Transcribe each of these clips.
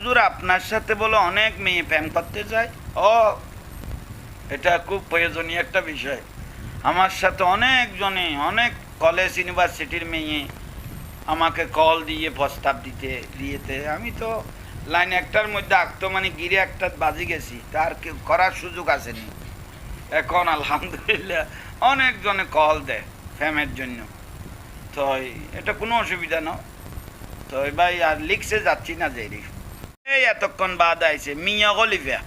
হুজুর আপনার সাথে বলে অনেক মেয়ে প্রেম করতে যায়। ও, এটা খুব প্রয়োজনীয় একটা বিষয়। আমার সাথে অনেকজনে, অনেক কলেজ ইউনিভার্সিটির মেয়ে আমাকে কল দিয়ে, প্রস্তাব দিতে, দিয়েতে। আমি তো লাইন একটার মধ্যে আঁকতো মানে গিরে একটা বাজি গেছি, তার কেউ করার সুযোগ আসেনি। এখন আলহামদুলিল্লাহ অনেকজনে কল দেয় ফ্যামের জন্য। তো এটা কোনো অসুবিধা না। তো ভাই আর লিখছে, যাচ্ছি না যে এই এতক্ষণ বাদ আইছে। মিয়া গলিফা।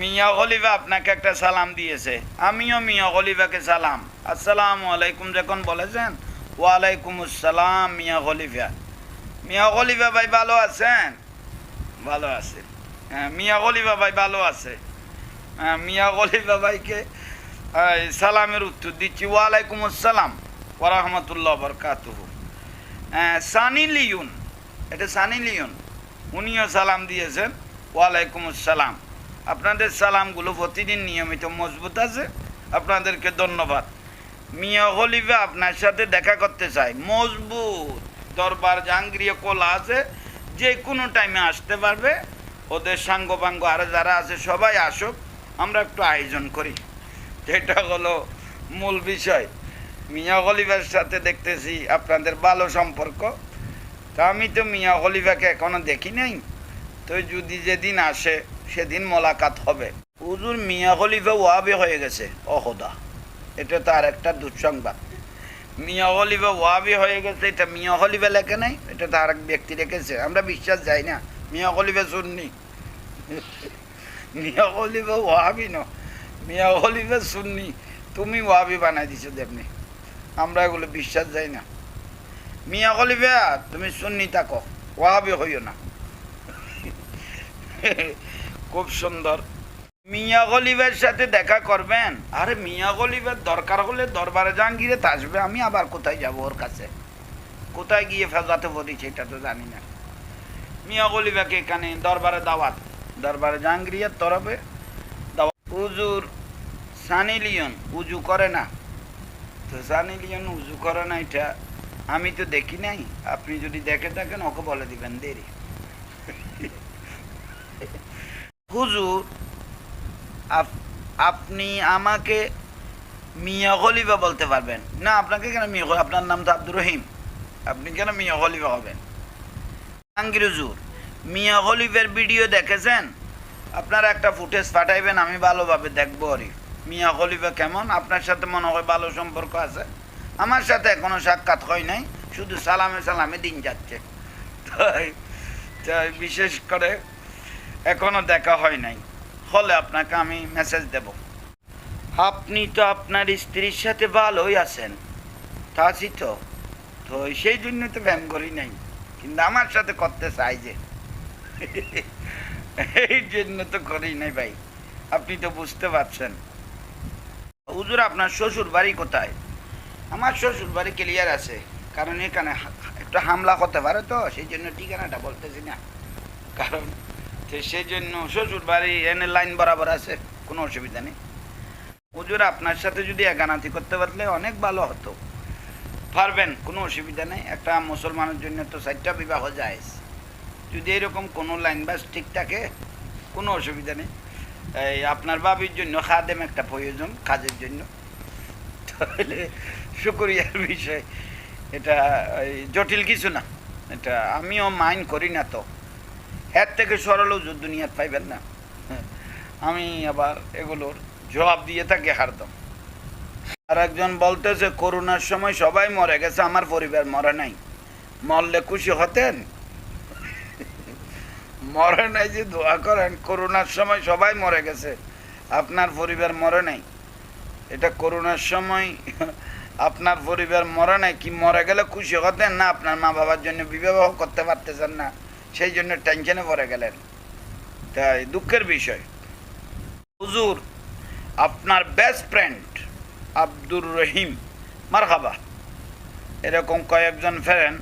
মিয়া গলিফা আপনাকে একটা সালাম দিয়েছে। আমিও মিয়া গলিফাকে সালাম। আসসালামু আলাইকুম যখন বলেছেন ওয়ালাইকুম আসসালাম মিয়া গলিফা। মিয়া গলিফা ভাই ভালো আছেন? ভালো আছে। হ্যাঁ মিয়া গলিফা ভাই ভালো আছে। হ্যাঁ মিয়া গলিফা ভাইকে সালামের উত্তর দিচ্ছি। ওয়ালাইকুম আসসালাম ওরহমতুল্লাহ বরকাতুহু। হ্যাঁ, সানি লিউন এটা সানি লিউন উনিও সালাম দিয়েছেন, ওয়ালাইকুম আসসালাম। আপনাদের সালামগুলো প্রতিদিন নিয়মিত মজবুত আছে, আপনাদেরকে ধন্যবাদ। মিয়া হলিফে আপনার সাথে দেখা করতে চাই, মজবুত। দরবার জাহাঙ্গীরিয়া কোলা আছে, যে কোনো টাইমে আসতে পারবে। ওদের সাঙ্গ পাঙ্গ আরও যারা আছে, সবাই আসুক, আমরা একটু আয়োজন করি। যেটা হলো মূল বিষয়। মিয়া খলিফার সাথে দেখতেছি আপনাদের ভালো সম্পর্ক। তা আমি তো মিয়া খলিফাকে এখনও দেখি নাই। তো যদি যেদিন আসে, সেদিন মোলাকাত হবে। হুজুর, মিয়া খলিফা ওয়াবে হয়ে গেছে। অহদা এটা তার একটা দুঃসংবাদ। মিয়া খলিফা ওয়াবি হয়ে গেছে, এটা মিয়া খলিফা লেখে নাই, এটা তার এক ব্যক্তি রেখেছে। আমরা বিশ্বাস যাই না, মিয়া খলিফা শুননি মিয়া খলিফা ওয়াবি ন, মিয়া খলিফা শুননি তুমি ওয়াবি বানাই দিছো দেবনি। আমরা এগুলো বিশ্বাস যাই না। মিয়া খলিফা তুমি শুননি থাকো ওয়াবি হইও না। খুব সুন্দর। মিয়া গলিবের সাথে দেখা করবেন? আরে মিয়া গলিবের দরকার হলে দরবারে জাহাঙ্গীরে আসবে, আমি আবার কোথায় যাব ওর কাছে? কোথায় গিয়ে ফেজাতে পড়েছি এটা তো জানি না। মিয়া গলিবাকে এখানে দরবারে দাওয়াত। দরবারে জাহাঙ্গীরিয়ার তরফে দাওয়াত। হুজুর সানি লিওন উজু করে না। তো সানি লিওন উজু করে না, এটা আমি তো দেখি নাই। আপনি যদি দেখে থাকেন, ওকে বলে দিবেন, দেরি। হুজুর, আপ- আপনি আমাকে মিয়া খলিফা বলতে পারবেন। না, আপনাকে কেন মিয়া আপনার নাম তো আব্দুর রহিম। আপনি কেন মিয়া খলিফা হবেন? জাহাঙ্গীর হুজুর, মিয়া খলিফের ভিডিও দেখেছেন? আপনারা একটা ফুটেজ পাঠাইবেন, আমি ভালোভাবে দেখব আরই মিয়া খলিফা কেমন? আপনার সাথে মনে হয় ভালো সম্পর্ক আছে। আমার সাথে এখনও সাক্ষাৎ হয় নাই, শুধু সালামে সালামে দিন যাচ্ছে। তাই তাই বিশেষ করে এখনও দেখা হয় নাই। হলে আপনাকে আমি মেসেজ দেব। আপনি তো আপনার স্ত্রীর সাথে ভালোই আছেন। তা আছি তো। তো সেই জন্য তো ব্যায়াম করি নাই। কিন্তু আমার সাথে করতে চাই যে। এই জন্য তো করি নাই ভাই। আপনি তো বুঝতে পারছেন। হুজুর, আপনার শ্বশুর বাড়ি কোথায়? আমার শ্বশুর বাড়ি ক্লিয়ার আছে। কারণ এখানে একটু হামলা করতে পারে তো সেই জন্য ঠিকানাটা বলতেছি না। কারণ সেই জন্য শ্বশুর বাড়ি এনে লাইন বরাবর আছে, কোনো অসুবিধা নেই। হুজুর, আপনার সাথে যদি একানাতি করতে পারলে অনেক ভালো হতো। পারবেন, কোনো অসুবিধা নেই। একটা মুসলমানের জন্য তো চারটা বিবাহ যায় যদি এরকম কোনো লাইন বাস ঠিক থাকে, কোনো অসুবিধা নেই। এই আপনার বাবির জন্য খাদেম একটা প্রয়োজন, কাজের জন্য। তাহলে শুকরিয়ার বিষয়। এটা জটিল কিছু না। এটা আমিও মাইন্ড করি না তো। এর থেকে সরল ওজুর দুনিয়াত পাইবেন না। আমি আবার এগুলোর জবাব দিয়ে থাকি হারদম আর একজন বলতেছে, করোনার সময় সবাই মরে গেছে, আমার পরিবার মরে নাই। মরলে খুশি হতেন? মরে নাই যে দোয়া করেন, করোনার সময় সবাই মরে গেছে, আপনার পরিবার মরে নাই। এটা করোনার সময় আপনার পরিবার মরে নাই, কি মরে গেলে খুশি হতেন না, আপনার মা বাবার জন্য বিবাহ করতে পারতেছেন না, সেই জন্য টেনশনে পড়ে গেলেন। তাই, দুঃখের বিষয়। হুজুর, আপনার বেস্ট ফ্রেন্ড আব্দুর রহিম, মারহাবা। এরকম কয়েকজন ফ্রেন্ড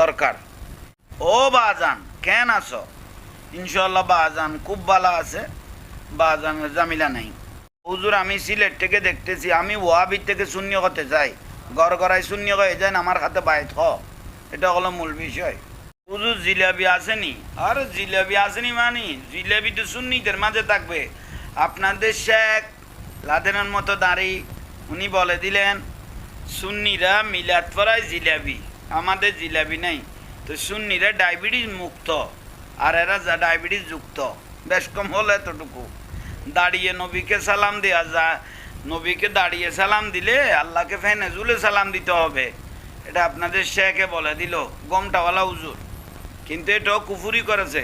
দরকার। ও বাজান, কেন আছো? ইনশাল্লাহ বা বাজান খুব ভালো আছে বা বাজানের জামিলা নাই। হুজুর, আমি সিলেট থেকে দেখতেছি, আমি ওয়াবির থেকে শূন্য হতে চাই। গড় গড়াই শূন্য হয়ে যায় আমার হাতে বাইত হ এটা হলো মূল বিষয়। হুজুর জিলাপি আসেনি? আর জিলাপি আসেনি মানি? জিলাপি তো সুন্নিদের মাঝে থাকবে। আপনাদের শেখ লাদেনের মতো দাঁড়ি, উনি বলে দিলেন, সুন্নিরা মিলাদ পড়ায় জিলাপি আমাদের জিলাপি নেই। তো সুন্নিরা ডায়াবেটিস মুক্ত, আর এরা যা ডায়াবেটিস যুক্ত। বেশ কম হলো এতটুকু। দাঁড়িয়ে নবীকে সালাম দেওয়া যায় নবীকে দাঁড়িয়ে সালাম দিলে আল্লাহকে ফেনে জুলে সালাম দিতে হবে। এটা আপনাদের শেখে বলে দিল গমটাওয়ালা উজুর কিন্তু এটাও কুফুরি করেছে।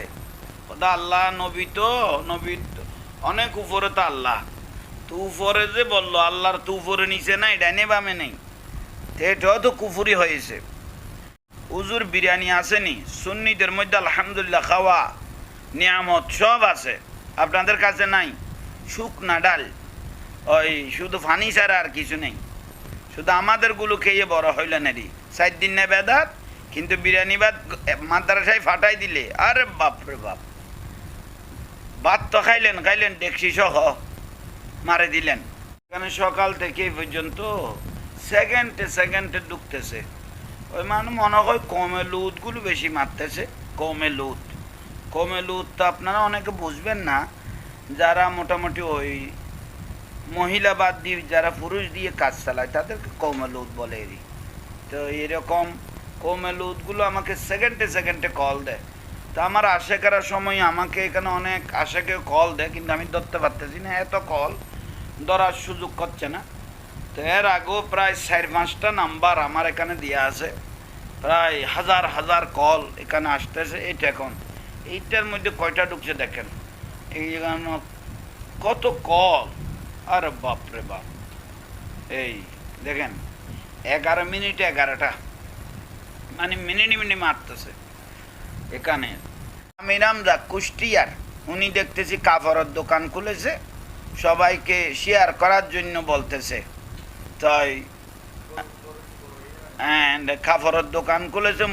ওটা আল্লাহ, নবী তো, নবী অনেক উপরে তো আল্লাহ। তু উপরে যে বলল, আল্লাহর তু উপরে নিচে নাই ডাইনে বামে নেই। এটাও তো কুফুরি হয়েছে। উজুর বিরিয়ানি আসেনি, সুন্নিদের মধ্যে আলহামদুলিল্লাহ খাওয়া, নিয়ামত সব আছে। আপনাদের কাছে নাই। শুকনা ডাল। ওই শুধু ফানি ছাড়া আর কিছু নেই। শুধু আমাদেরগুলো খেয়ে বড় হইলেন এরই সাত দিন নেই বেদাত, কিন্তু বিরিয়ানি ভাত মাদ্রাসায় ফাটাই দিলে। আরে বাপরে বাপ। ভাত তো খাইলেন খাইলেন, ডেকসি সহ মারে দিলেন। এখানে সকাল থেকে পর্যন্ত সেকেন্ডে সেকেন্ডে ঢুকতেছে। ওই মানে মনে হয় কমে লুদগুলো বেশি মারতেছে। কমে লুদ কমে লুদ তো আপনারা অনেকে বুঝবেন না। যারা মোটামুটি ওই মহিলা বাদ দিয়ে, যারা পুরুষ দিয়ে কাজ চালায়, তাদেরকে কৌমেলুদ বলে এরই তো এরকম কৌমেলুদগুলো আমাকে সেকেন্ডে সেকেন্ডে কল দেয়। তো আমার আশে করার সময় আমাকে এখানে অনেক আশাকে কল দেয়, কিন্তু আমি ধরতে পারতেছি না, এত কল ধরার সুযোগ করছে না। তো এর আগেও প্রায় চার পাঁচটা নাম্বার আমার এখানে দেওয়া আছে। প্রায় হাজার হাজার কল এখানে আসতেছে, এইটা এখন। এইটার মধ্যে কয়টা ঢুকছে দেখেন। এই কত কল। আরে বাপরে বাপ। এই, দেখেন, এগারো মিনিট এগারোটা। মানে মিনিট মিনিট মারতেছে। এখানে আমিরাম দা কুষ্টিয়ার, উনি দেখতেছি কাপড়ের দোকান খুলেছে। সবাইকে শেয়ার করার জন্য বলতেছে। তাই কাপড়ের দোকান খুলেছে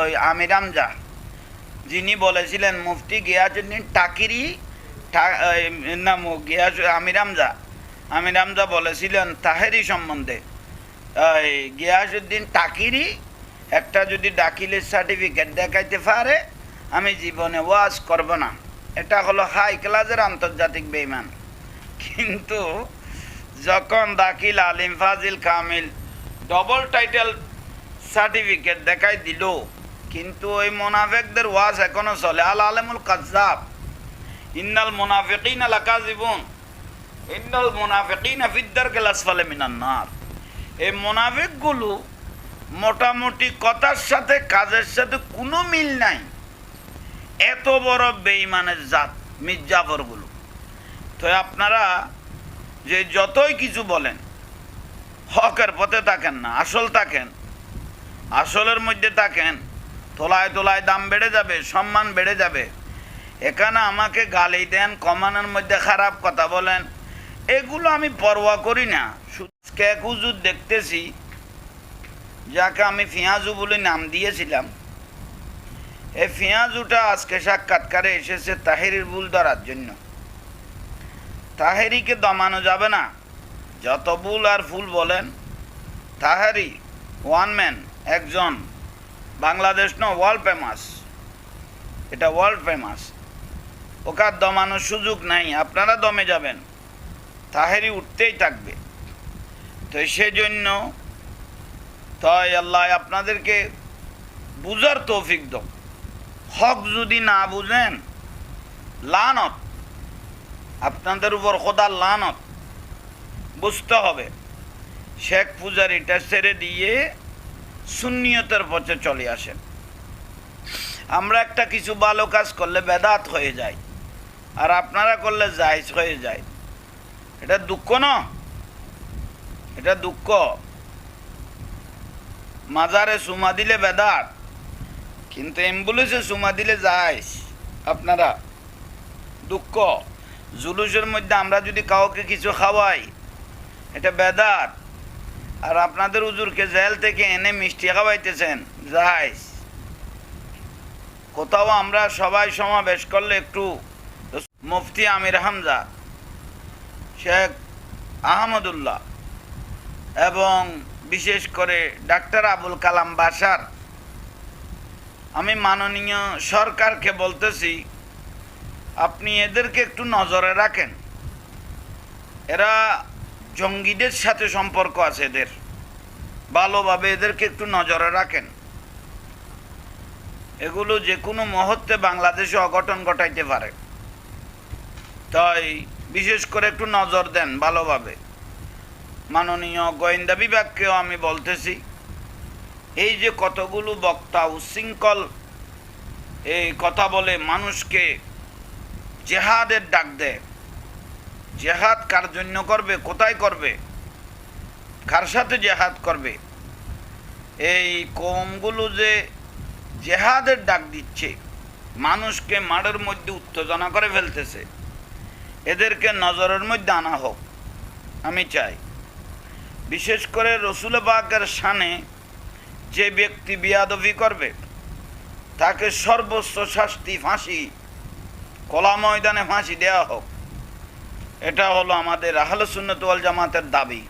ওই আমির আমজা যিনি বলেছিলেন, মুফতি গিয়াজুদ্দিন টাকিরি নাম গিয়াস আমির আমজা আমির বলেছিলেন তাহেরি সম্বন্ধে। এই, গিয়াসুদ্দিন টাকিরি একটা যদি ডাকিলের সার্টিফিকেট দেখাইতে পারে, আমি জীবনে ওয়াজ করব না। এটা হলো হাই ক্লাসের আন্তর্জাতিক বেইমান। কিন্তু যখন দাখিল আলিম ফাজিল কামিল ডবল টাইটেল সার্টিফিকেট দেখাই দিল, কিন্তু ওই মোনাফেকদের ওয়াজ এখনও চলে। আল আলেমুল কাজাব ইন্নাল মোনাফিকিন আলাকা জীবন ইন্নাল মোনাফিকিন ফিদ্দার কেলাস ফলে মিনান নার। এই মোনাফিকগুলো মোটামুটি কথার সাথে, কাজের সাথে কোনো মিল নাই। এত বড় বেইমানের জাত মির্জাফরগুলো তো আপনারা যে যতই কিছু বলেন, হকের পথে থাকেন না, আসল থাকেন, আসলের মধ্যে থাকেন, তোলায় তোলায় দাম বেড়ে যাবে, সম্মান বেড়ে যাবে। এখানে আমাকে গালি দেন, কমানোর মধ্যে খারাপ কথা বলেন। এগুলো আমি পরোয়া করি না। এক হুজুর দেখতেছি, যাকে আমি ফিয়াজু বলে নাম দিয়েছিলাম। এই ফিয়াজুটা আজকে সাক্ষাৎকারে এসেছে তাহেরির ভুল ধরার জন্য। তাহেরিকে দমানো যাবে না। যত ভুল আর ফুল বলেন, তাহেরি ওয়ান ম্যান, একজন বাংলাদেশ ন ওয়ার্ল্ড ফেমাস। এটা ওয়ার্ল্ড ফেমাস। ওকে আর দমানোর সুযোগ নাই, আপনারা দমে যাবেন। তাহেরি উঠতেই থাকবে। তো সেজন্য তাই আল্লাহ আপনাদেরকে বুঝার তৌফিক দাও। হক যদি না বুঝেন, লানত, আপনাদের উপর খোদার লানত, বুঝতে হবে। শেখ পূজারিটা ছেড়ে দিয়ে শূন্যতার পথে চলে আসেন। আমরা একটা কিছু ভালো কাজ করলে বেদাত হয়ে যায়। আর আপনারা করলে জায়জ হয়ে যায়। এটা দুঃখ না? এটা দুঃখ। মাজারে সুমা দিলে বেদাত, কিন্তু অ্যাম্বুলেন্সে সুমা দিলে যায় আপনারা, দুঃখ। জুলুসের মধ্যে আমরা যদি কাউকে কিছু খাওয়াই, এটা বেদার আর আপনাদের উজুরকে জেল থেকে এনে মিষ্টি খাওয়াইতেছেন যাই কোথাও আমরা সবাই সমাবেশ করলে একটু মুফতি আমির হামজা, শেখ আহমদুল্লাহ এবং বিশেষ করে ডাক্তার আবুল কালাম বাসার। আমি মাননীয় সরকারকে বলতেছি, আপনি এদেরকে একটু নজরে রাখেন। এরা জঙ্গিদের সাথে সম্পর্ক আছে এদের। ভালোভাবে এদেরকে একটু নজরে রাখেন। এগুলো যে কোনো মুহূর্তে বাংলাদেশে অঘটন ঘটাইতে পারে। তাই বিশেষ করে একটু নজর দেন ভালোভাবে। মাননীয় গোয়েন্দা বিভাগকেও আমি বলতেছি, এই যে কতগুলো বক্তা উশৃঙ্খল এই কথা বলে মানুষকে জেহাদের ডাক দেয়। জেহাদ কার জন্য করবে, কোথায় করবে, কার সাথে জেহাদ করবে? এই কমগুলো যে জেহাদের ডাক দিচ্ছে, মানুষকে মাড়ের মধ্যে উত্তেজনা করে ফেলতেছে। এদেরকে নজরের মধ্যে আনা হোক, আমি চাই। বিশেষ করে রসুল বাগের সানে যে ব্যক্তি বিয়াদবি করবে, তাকে সর্বস্ব শাস্তি ফাঁসি কলা ময়দানে ফাঁসি দেওয়া হোক। এটা হলো আমাদের আহলসুন্নতওয়াল সুন্নত জামাতের দাবি।